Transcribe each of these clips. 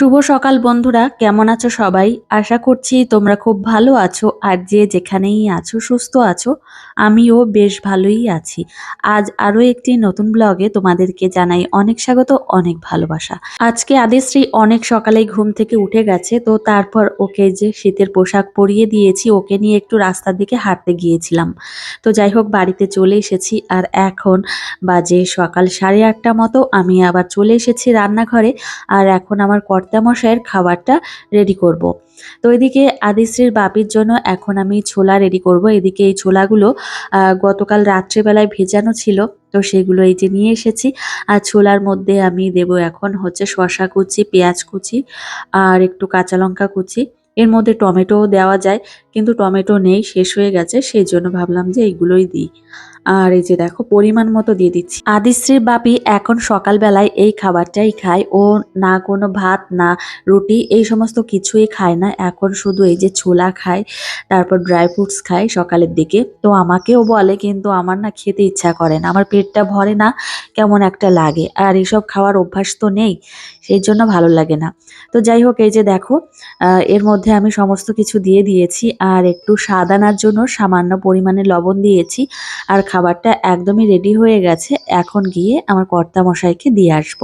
শুভ সকাল বন্ধুরা, কেমন আছো সবাই? আশা করছি তোমরা খুব ভালো আছো আর যে যেখানেই আছো, সুস্থ আছো, আমিও বেশ ভালোই আছি। আজ আরও একটি নতুন ব্লগে তোমাদেরকে জানাই অনেক স্বাগত, অনেক ভালোবাসা। আজকে আদেশ্রী অনেক সকালেই ঘুম থেকে উঠে গেছে, তো তারপর ওকে যে শীতের পোশাক পরিয়ে দিয়েছি, ওকে নিয়ে একটু রাস্তার দিকে হাঁটতে গিয়েছিলাম। তো যাই হোক, বাড়িতে চলে এসেছি আর এখন বাজে সকাল সাড়ে আটটা মতো, আমি আবার চলে এসেছি রান্নাঘরে। আর এখন আমার কর্তামশাইয়ের খাবারটা রেডি করব। তো এদিকে আদিশ্রীর বাপির জন্য এখন আমি ছোলা রেডি করব। এদিকে এই ছোলাগুলো গতকাল রাত্রেবেলায় ভেজানো ছিল, তো সেগুলো এই যে নিয়ে এসেছি। আর ছোলার মধ্যে আমি দেব এখন হচ্ছে শশা কুচি, পেঁয়াজ কুচি আর একটু কাঁচা লঙ্কা কুচি। এর মধ্যে টমেটোও দেওয়া যায়। কিন্তু টমেটো নেই, শেষ হয়ে গেছে, সেই জন্য ভাবলাম যে এইগুলোই দিই। আর এই যে দেখো, পরিমাণ মতো দিয়ে দিচ্ছি। আদিশ্রীর বাপি এখন সকালবেলায় এই খাবারটাই খায়। ও না কোনো ভাত, না রুটি, এই সমস্ত কিছুই খায় না। এখন শুধু এই যে ছোলা খায়, তারপর ড্রাই ফ্রুটস খায় সকালের দিকে। তো আমাকেও বলে, কিন্তু আমার না খেতে ইচ্ছা করে না। আমার পেটটা ভরে না, কেমন একটা লাগে। আর এসব খাওয়ার অভ্যাস তো নেই, সেই জন্য ভালো লাগে না। তো যাই হোক, এই যে দেখো এর মধ্যে আমি সমস্ত কিছু দিয়ে দিয়েছি। আর একটু স্বাদ আনার জন্য সামান্য পরিমাণে লবণ দিয়েছি। আর খাবারটা একদমই রেডি হয়ে গেছে। এখন গিয়ে আমার কর্তা মশাইকে দিয়ে আসব।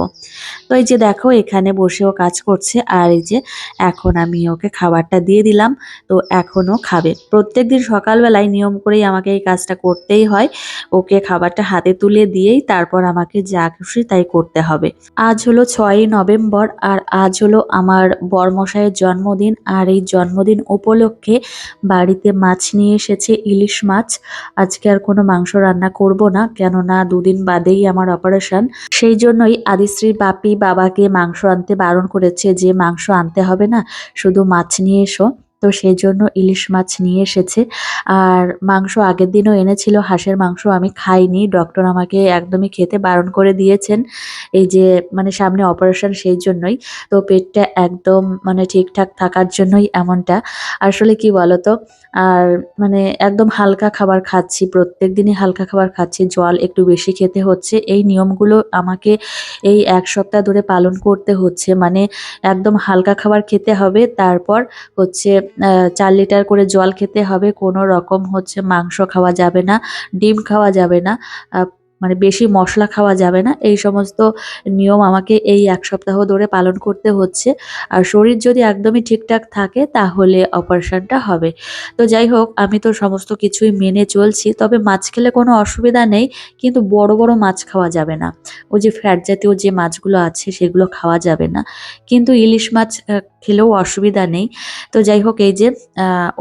তো এই যে দেখো, এখানে বসেও কাজ করছে। আর এই যে এখন আমি ওকে খাবারটা দিয়ে দিলাম। তো এখনও খাবে। প্রত্যেক দিন সকালবেলায় নিয়ম করেই আমাকে এই কাজটা করতেই হয়। ওকে খাবারটা হাতে তুলে দিয়েই তারপর আমাকে যা খুশি তাই করতে হবে। আজ হলো ছয়ই নভেম্বর। আর আজ হলো আমার বরমশাইয়ের জন্মদিন। আর এই জন্মদিন উপলক্ষে বাড়িতে মাছ নিয়ে এসেছে ইলিশ মাছ। আজকে আর কোনো মাংস রান্না করব না, কেননা দুদিন বাদেই আমার অপারেশন সেই জন্যই আদিশ্রীর বাপি বাবাকে মাংস আনতে বারণ করেছে যে মাংস আনতে হবে না, শুধু মাছ নিয়ে এসো। তো সেই জন্য ইলিশ মাছ নিয়ে এসেছে। আর মাংস আগের দিনও এনেছিল, হাঁসের মাংস আমি খাইনি। ডক্টর আমাকে একদমই খেতে বারণ করে দিয়েছেন। এই যে মানে সামনে অপারেশন সেই জন্যই। তো পেটটা একদম মানে ঠিকঠাক থাকার জন্যই এমনটা। আসলে কি বলতো? আর মানে একদম হালকা খাবার খাচ্ছি প্রত্যেক দিনই হালকা খাবার খাচ্ছি, জল একটু বেশি খেতে হচ্ছে। এই নিয়মগুলো আমাকে এই এক সপ্তাহ ধরে পালন করতে হচ্ছে। মানে একদম হালকা খাবার খেতে হবে, তারপর হচ্ছে চার লিটার করে জল খেতে হবে। কোনো রকম হচ্ছে মাংস খাওয়া যাবে না, ডিম খাওয়া যাবে না মানে বেশি মশলা খাওয়া যাবে না। এই সমস্ত নিয়ম আমাকে এই এক সপ্তাহ ধরে পালন করতে হচ্ছে। আর শরীর যদি একদমই ঠিকঠাক থাকে, তাহলে অপারেশনটা হবে। তো যাই হোক, আমি তো সমস্ত কিছুই মেনে চলছি। তবে মাছ খেলে কোনো অসুবিধা নেই, কিন্তু বড় বড় মাছ খাওয়া যাবে না। ওই যে ফ্যাট জাতীয় যে মাছগুলো আছে, সেগুলো খাওয়া যাবে না। কিন্তু ইলিশ মাছ খেলেও অসুবিধা নেই। তো যাই হোক এই যে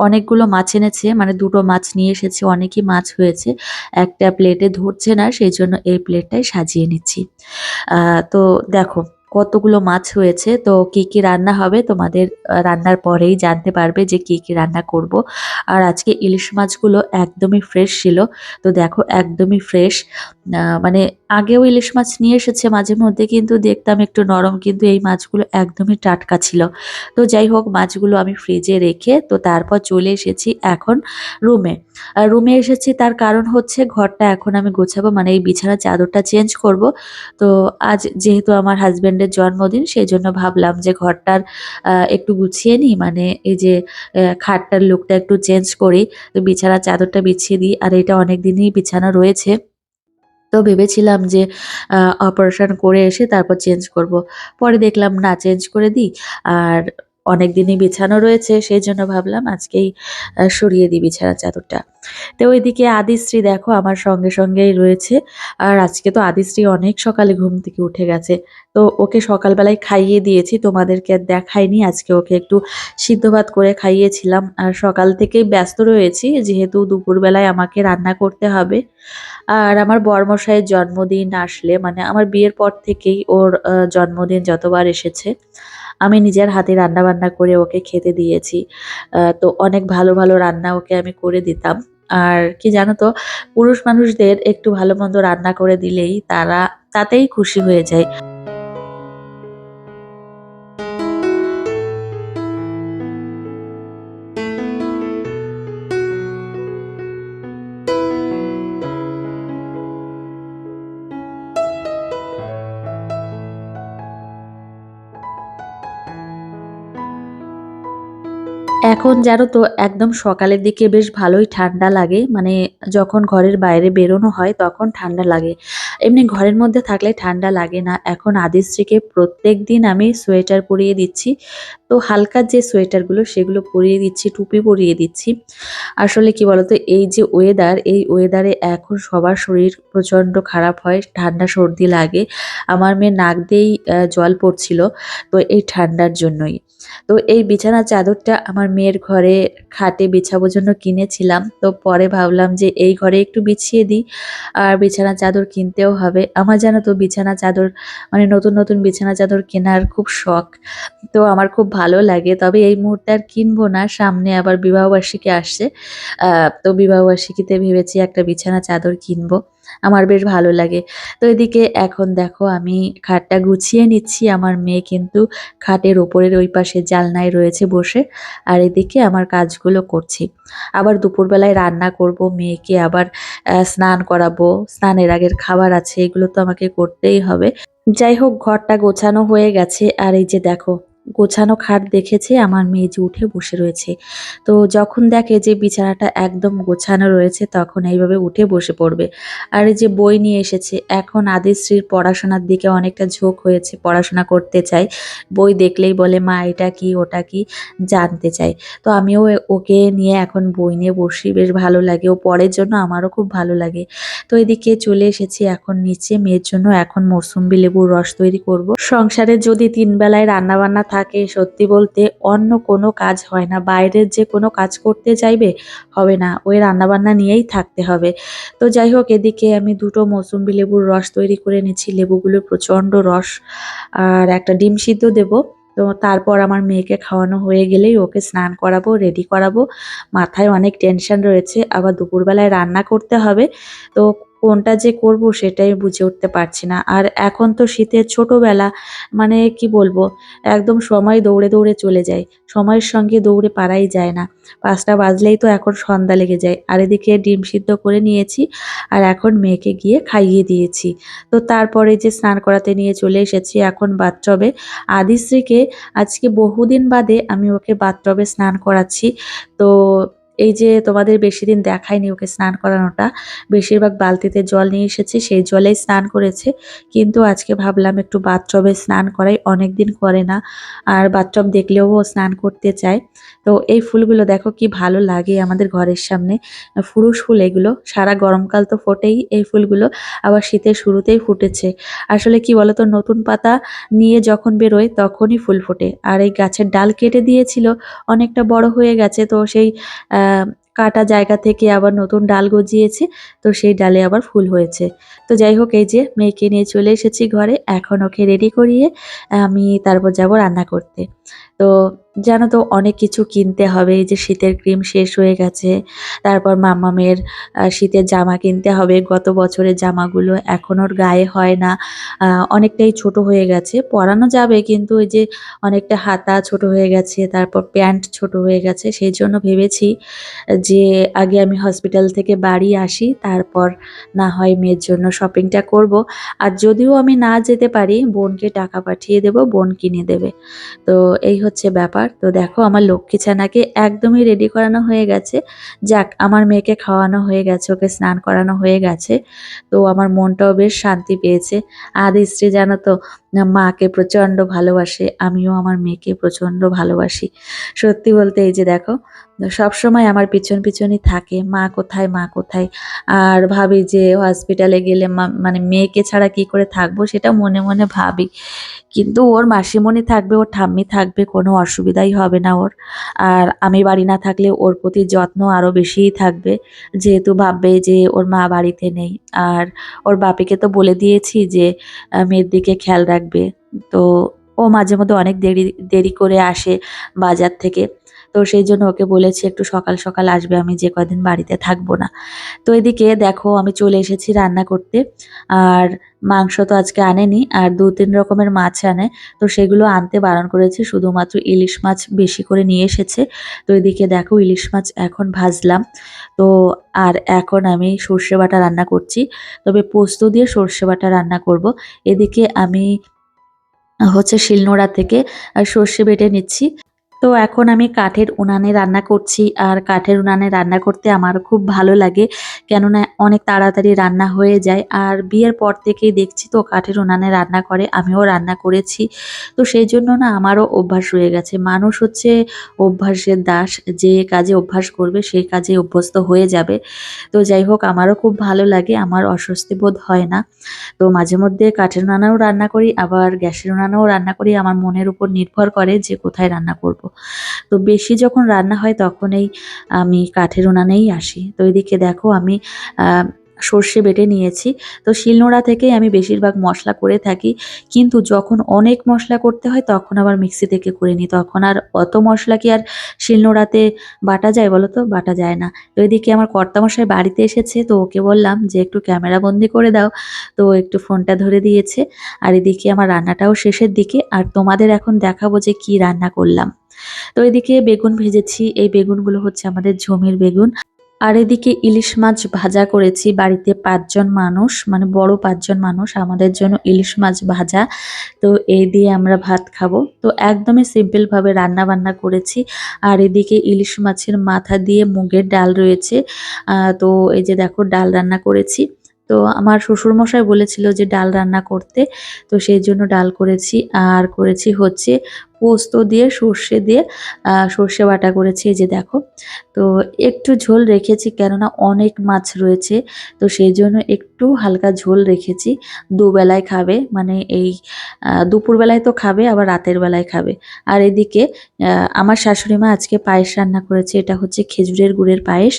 অনেকগুলো মাছ এনেছে মানে দুটো মাছ নিয়ে এসেছে, অনেকই মাছ হয়েছে। একটা প্লেটে ধরছে না, সেই জন্য এই প্লেটটাই সাজিয়ে নিচ্ছি। তো দেখো কতগুলো মাছ হয়েছে, তো কি কি রান্না হবে তোমাদের রান্নার পরেই জানতে পারবে যে কি কি রান্না করব। আর আজকে ইলিশ মাছগুলো একদমই ফ্রেশ ছিল, তো দেখো একদমই ফ্রেশ মানে আগেও ইলিশ মাছ নিয়ে এসেছে মাঝে মধ্যে, কিন্তু দেখতাম একটু নরম, কিন্তু এই মাছগুলো একদমই টাটকা ছিল। তো যাই হোক, মাছগুলো আমি ফ্রিজে রেখে, তো তারপর চলে এসেছি এখন রুমে আর রুমে এসেছি তার কারণ হচ্ছে ঘরটা এখন আমি গোছাবো মানে এই বিছানার চাদরটা চেঞ্জ করব। তো আজ যেহেতু আমার হাজবেন্ডের জন্মদিন সেই জন্য ভাবলাম যে ঘরটার একটু গুছিয়ে নিই। মানে এই যে খাটটার লুকটা একটু চেঞ্জ করি, তো বিছানার চাদরটা বিছিয়ে দিই, আর এটা অনেক দিনই বিছানা রয়েছে। তো ভেবেছিলাম যে অপারেশন করে এসে তারপর চেঞ্জ করব। পরে দেখলাম না চেঞ্জ করে দিই। আর অনেক দিনই বিছানো রয়েছে, সেই জন্য ভাবলাম আজকেই সরিয়ে দিই বিছানার চাদরটা। তো ওইদিকে আদিশ্রী দেখো আমার সঙ্গে সঙ্গেই রয়েছে, আর আজকে তো আদিশ্রী অনেক সকালে ঘুম থেকে উঠে গেছে। তো ওকে সকালবেলায় খাইয়ে দিয়েছি, তোমাদেরকে আর দেখাইনি, আজকে ওকে একটু সিদ্ধ ভাত করে খাইয়েছিলাম। আর সকাল থেকেই ব্যস্ত রয়েছি, যেহেতু দুপুরবেলায় আমাকে রান্না করতে হবে। আর আমার বরমশাইয়ের জন্মদিন আসলে মানে আমার বিয়ের পর থেকেই ওর জন্মদিন যতবার এসেছে। আমি নিজের হাতে রান্না বান্না করে ওকে খেতে দিয়েছি। তো অনেক ভালো ভালো রান্না ওকে আমি করে দিতাম। আর কি জানো তো, পুরুষ মানুষদের একটু ভালো মন্দ রান্না করে দিলেই তারা, তাতেই খুশি হয়ে যায়। এখন জানো তো, একদম সকালের দিকে বেশ ভালোই ঠান্ডা লাগে। মানে যখন ঘরের বাইরে বেরোনো হয় তখন ঠান্ডা লাগে। এমনি ঘরের মধ্যে থাকলে ঠান্ডা লাগে না। এখন আদিশ্রীকে প্রত্যেক দিন আমি সোয়েটার পরিয়ে দিচ্ছি। তো হালকা যে সোয়েটারগুলো সেগুলো পরিয়ে দিচ্ছি, টুপি পরিয়ে দিচ্ছি। আসলে কি বলতো, এই যে ওয়েদার এই ওয়েদারে এখন সবার শরীর প্রচণ্ড খারাপ হয়, ঠান্ডা সর্দি লাগে। আমার মেয়ে নাক দিয়েই জল পড়ছিল তো এই ঠান্ডার জন্যই। তো এই বিছানার চাদরটা আমার মেয়ের ঘরে খাটে বিছাবোর জন্য কিনেছিলাম। তো পরে ভাবলাম যে এই ঘরে একটু বিছিয়ে দিই, আর বিছানা চাদর কিনতেও হবে। আমার জানো তো বিছানা চাদর মানে নতুন নতুন বিছানা চাদর কেনার খুব শখ। তো আমার খুব ভালো লাগে, তবে এই মুহূর্তে আর কিনবো না। সামনে আবার বিবাহবার্ষিকী আসছে। তো বিবাহবার্ষিকীতে ভেবেছি একটা বিছানা, চাদর কিনবো। আমার বেশ ভালো লাগে। তো এদিকে এখন দেখো, আমি খাটটা গুছিয়ে নিচ্ছি। আমার মেয়ে কিন্তু খাটের ওপরের ওই পাশে জালনায় রয়েছে বসে। আর এদিকে আমার কাজগুলো করছি। আবার দুপুরবেলায় রান্না করব, মেয়েকে আবার স্নান করাবো। স্নানের আগের খাবার আছে, এগুলো তো আমাকে করতেই হবে। যাই হোক, ঘরটা গোছানো হয়ে গেছে। আর এই যে দেখো গোছানো খাট দেখেছে, আমার মেয়ে যে উঠে বসে রয়েছে। তো যখন দেখে যে বিছানাটা একদম গোছানো রয়েছে, তখন এইভাবে উঠে বসে পড়বে। আর এই যে বই নিয়ে এসেছে, এখন আদিশ্রীর পড়াশোনার দিকে অনেকটা ঝোঁক হয়েছে, পড়াশোনা করতে চায় বই দেখলেই বলে, মা, এটা কি, ওটা কি? জানতে চায় তো আমিও ওকে নিয়ে এখন বই নিয়ে বসি, বেশ ভালো লাগে। ও পড়ার জন্য আমারও খুব ভালো লাগে। তো এদিকে চলে এসেছি এখন নিচে, মেয়ের জন্য এখন মৌসুম্বি লেবুর রস তৈরি করব। সংসারে যদি তিন বেলায় রান্না বান্না থাকে, সত্যি বলতে অন্য কোনো কাজ হয় না। বাইরের যে কোনো কাজ করতে চাইবে হবে না। ওই রান্নাবান্না নিয়েই থাকতে হবে। তো যাই হোক, এদিকে আমি দুটো মৌসুম্বি লেবুর রস তৈরি করে নিচ্ছি লেবুগুলো প্রচণ্ড রস আর একটা ডিম সিদ্ধ দেব। তো তারপর আমার মেয়েকে খাওয়ানো হয়ে গেলেই ওকে স্নান করাবো, রেডি করাবো। মাথায় অনেক টেনশন রয়েছে। আবার দুপুরবেলায় রান্না করতে হবে। তো কোনটা যে করব সেটাই বুঝে উঠতে পারছি না। আর এখন তো শীতের ছোটবেলা মানে কি বলব, একদম সময় দৌড়ে দৌড়ে চলে যায়, সময়ের সঙ্গে দৌড়ে পারাই যায় না। পাঁচটা বাজলেই তো এখন সন্ধ্যা লেগে যায়। আর এদিকে ডিম সিদ্ধ করে নিয়েছি, আর এখন মেয়েকে গিয়ে খাইয়ে দিয়েছি। তো তারপরে যে স্নান করাতে নিয়ে চলে এসেছি এখন বাথটবে। আদিশ্রীকে আজকে বহুদিন বাদে আমি ওকে বাথটবে স্নান করাচ্ছি। তো এই যে তোমাদের বেশি দিন দেখায়নি ওকে স্নান করানোটা, বেশিরভাগ বালতিতে জল নিয়ে এসেছি, সেই জলেই স্নান করেছে। কিন্তু আজকে ভাবলাম একটু বাথটবে স্নান করাই অনেক দিন করে না। আর বাথটব দেখলেও ও স্নান করতে চায়। তো এই ফুলগুলো দেখো কি ভালো লাগে আমাদের ঘরের সামনে। ফুরুষ ফুল এগুলো, সারা গরমকাল তো ফোটেই এই ফুলগুলো, আবার শীতের শুরুতেই ফুটেছে। আসলে কি বলতো, নতুন পাতা নিয়ে যখন বেরোয় তখনই ফুল ফোটে। আর এই গাছের ডাল কেটে দিয়েছিল, অনেকটা বড় হয়ে গেছে, তো সেই কাটা জায়গা থেকে আবার নতুন ডাল গজিয়েছে, তো সেই ডালে আবার ফুল হয়েছে। তো যাই হোক, এই যে মেয়েকে নিয়ে চলে এসেছি ঘরে, এখন ওকে রেডি করিয়ে আমি তারপর যাব রান্না করতে। তো জানো তো অনেক কিছু কিনতে হবে, এই যে শীতের ক্রিম শেষ হয়ে গেছে, তারপর মামামের শীতের জামা কিনতে হবে, গত বছরের জামাগুলো এখন ওর গায়ে হয় না অনেকটাই ছোট হয়ে গেছে, পরানো যাবে কিন্তু ওই যে অনেকটা হাতা ছোট হয়ে গেছে, তারপর প্যান্ট ছোট হয়ে গেছে, সেই জন্য ভেবেছি যে আগে আমি হসপিটাল থেকে বাড়ি আসি, তারপর না হয় মেয়ের জন্য শপিংটা করব, আর যদিও আমি না যেতে পারি, বোনকে টাকা পাঠিয়ে দেব, বোন কিনে দেবে, তো এই হচ্ছে ব্যাপার। তো দেখো, আমার লক্ষ্মী ছানাকে একদমই রেডি করানো হয়ে গেছে। যাক, আমার মেয়েকে খাওয়ানো হয়ে গেছে, ওকে স্নান করানো হয়ে গেছে। তো আমার মনটাও বেশ শান্তি পেয়েছে। আদি স্ত্রী, জানো তো, মাকে প্রচণ্ড ভালোবাসে, আমিও আমার মেয়েকে প্রচণ্ড ভালোবাসি। সত্যি বলতে এই যে দেখো সব সময় আমার পিছন পিছনই থাকে, মা কোথায় মা কোথায়? আর ভাবি যে হসপিটালে গেলে মানে মেয়েকে ছাড়া কি করে থাকব সেটা মনে মনে ভাবি। কিন্তু ওর মাসিমণি থাকবে, ওর ঠাম্মি থাকবে, কোনো অসুবিধাই হবে না ওর। আর আমি বাড়ি না থাকলে ওর প্রতি যত্ন আরও বেশিই থাকবে, যেহেতু ভাববে যে ওর মা বাড়িতে নেই। আর ওর বাপিকে তো বলে দিয়েছি যে মেয়ের দিকে খেয়াল রাখবে। তো ও মাঝে মধ্যে অনেক দেরি দেরি করে আসে বাজার থেকে। তো সেই জন্য ওকে বলেছি, একটু সকাল সকাল আসবে, আমি যে কদিন বাড়িতে থাকব না। তো এদিকে দেখো, আমি চলে এসেছি রান্না করতে। আর মাংস তো আজকে আনেনি, আর দু তিন রকমের মাছ আনে। তো সেগুলো আনতে বারণ করেছি, শুধুমাত্র ইলিশ মাছ বেশি করে নিয়ে এসেছে। তো এদিকে দেখো, ইলিশ মাছ এখন ভাজলাম। তো আর এখন আমি সর্ষে বাটা রান্না করছি। তবে পোস্ত দিয়ে সর্ষে বাটা রান্না করব। এদিকে আমি হচ্ছে শিলনোড়া থেকে সর্ষে বেটে নিচ্ছি। তো এখন আমি কাঠের উনানে রান্না করছি আর কাঠের উনানে রান্না করতে আমার খুব ভালো লাগে কেননা অনেক তাড়াতাড়ি রান্না হয়ে যায় আর বিয়ের পর থেকেই দেখছি তো কাঠের উনানে রান্না করে, আমিও রান্না করেছি। তো সেই জন্য না আমারও অভ্যাস হয়ে গেছে। মানুষ হচ্ছে অভ্যাসের দাস, যে কাজে অভ্যাস করবে সেই কাজে অভ্যস্ত হয়ে যাবে। তো যাই হোক, আমারও খুব ভালো লাগে, আমার অস্বস্তি বোধ হয় না। তো মাঝে মধ্যে কাঠের উনানেও রান্না করি, আবার গ্যাসের উনানেও রান্না করি, আমার মনের উপর নির্ভর করে যে কোথায় রান্না করব। তো বেশি যখন রান্না হয় তখন এই আমি কাঠের উনানেই আসি। তো এদিকে দেখো আমি সর্ষে বেটে নিয়েছি। তো শিলনোড়া থেকেই আমি বেশিরভাগ মশলা করে থাকি। কিন্তু যখন অনেক মশলা করতে হয়, তখন আবার মিক্সি থেকে করে নিই। তখন আর অত মশলা কি আর শিলনোড়াতে বাটা যায় বলো তো? বাটা যায় না। তো এদিকে আমার কর্তামশাই বাড়িতে এসেছে, তো ওকে বললাম যে, একটু ক্যামেরা বন্দি করে দাও। তো একটু ফোনটা ধরে দিয়েছে। আর এদিকে আমার রান্নাটাও শেষের দিকে। আর তোমাদের এখন দেখাবো যে কি রান্না করলাম। তো এদিকে বেগুন ভেজেছি। এই বেগুনগুলো হচ্ছে আমাদের জমির বেগুন। আর এদিকে ইলিশ মাছ ভাজা করেছি বাড়িতে পাঁচজন মানুষ মানে বড় পাঁচজন মানুষ, আমাদের জন্য ইলিশ মাছ ভাজা। তো এই দিয়ে আমরা ভাত খাব। তো একদমই সিম্পলভাবে রান্না বান্না করেছি। আর এদিকে ইলিশ মাছের মাথা দিয়ে মুগের ডাল রয়েছে। তো এই যে দেখো, ডাল রান্না করেছি। তো আমার শ্বশুরমশাই বলেছিল যে ডাল রান্না করতে, তো সেই জন্য ডাল করেছি। আর করেছি হচ্ছে পোস্ত দিয়ে, সর্ষে দিয়ে সর্ষে বাটা করেছি যে দেখো। তো একটু ঝোল রেখেছি কেননা অনেক মাছ রয়েছে, তো সেই জন্য একটু হালকা ঝোল রেখেছি। দুবেলায় খাবে মানে এই দুপুরবেলায় তো খাবে, আবার রাতের বেলায় খাবে। আর এদিকে আমার শাশুড়ি মা আজকে পায়েস রান্না করেছে, এটা হচ্ছে খেজুরের গুড়ের পায়েস।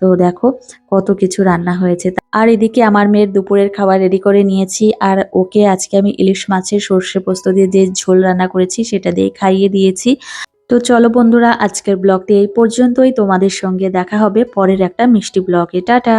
তো দেখো কত কিছু রান্না হয়েছে। আর এদিকে আমার মেয়ের দুপুরের খাবার রেডি করে নিয়েছি, আর ওকে আজকে আমি ইলিশ মাছের সর্ষে পোস্ত দিয়ে যে ঝোল রান্না করেছি সেটা দিয়ে খাইয়ে দিয়েছি। তো চলো বন্ধুরা, আজকের ব্লগটি এই পর্যন্তই। তোমাদের সঙ্গে দেখা হবে পরের একটা মিষ্টি ব্লগে। টাটা!